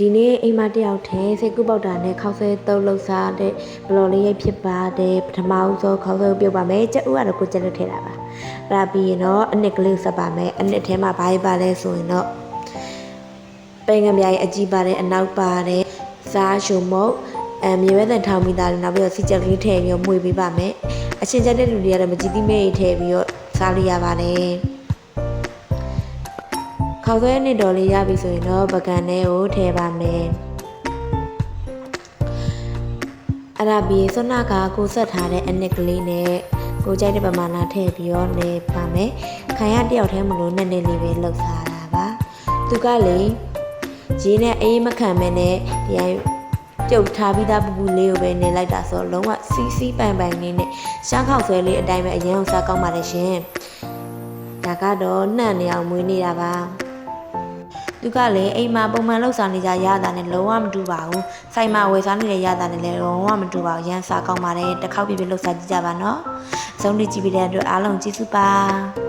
ဒီနေ့အိမ်မတစ်ယောက်ထဲစိတ်ကူးပေါက်တာနဲ့ခောက်ဆွဲတုပ်လှုပ်စားတဲ့ဘလော်လေးရိပ်ဖြစ်ပါတယ်ပထမဦးဆုံးခောက်ဆွဲပြုတ်ပါမယ်ကြက်ဥကတော့ကိုကြက်လွတ်ထဲတာပါအဲ့ဒါပြီးရင်တော့အနှစ်ကလေးကိုဆက်ပါမယ်အနှစ်ထဲမှာဘာကြီးပါလဲဆိုရင်တော့ပိန်ငံပြားရဲ့အကြီးပါတယ်အနောက်ပါတယ်စားရှုံမုတ်အမြေဝဲတဲ့ထောင်မိသားလေးနောက်ပြီးတော့စီချက်ကလေးထည့်ပြီးတော့မှုေးပေးပါမယ်အချင်းချက်တဲ့လူတွေကတော့မကြည်တိမဲကြီးထည့်ပြီးတော့စားလို့ရပါတယ် ခေါက်ဆွဲနှစ်တော်လေးရပြီဆိုရင်တော့ပကံထဲကိုထည့်ပါမယ်အဲ့ဒါပြီးဆွနာကကိုဆက်ထားတဲ့အနစ်ကလေးနဲ့ကိုကြိုက်တဲ့ပမာဏထည့်ပြီးတော့နေပါမယ်ခံရတယောက်တည်းမလို့နဲ့နဲ့လေးပဲလှုပ်စားတာပါသူကလေရေးနဲ့အေးမခံမဲနဲ့ဒီအိုင်ပြုတ်ထားပြီးသားပူပူလေးကိုပဲနေလိုက်တာဆိုတော့လုံးဝစီးစီးပိုင်ပိုင်လေးနဲ့ရှားခောက်ဆွဲလေးအတိုင်းပဲအရင်အောင်စားကောင်းပါတယ်ရှင်ဒါကတော့နှံ့နေအောင်မွေးနေတာပါ သူကလည်းအိမ်မှာပုံမှန်လောက်စားနေကြရတာနဲ့လုံးဝမတူပါဘူး။ဆိုင်မှာဝယ်စားနေတဲ့ရတာနဲ့လည်းလုံးဝမတူပါဘူး။ရန်စားကောင်းပါတယ်။တစ်ခေါက်ပြပြလောက်စားကြည့်ကြပါနော်။အဆုံးထိကြည့်ပြီးတဲ့အတွက်အားလုံးကျေးဇူးပါ။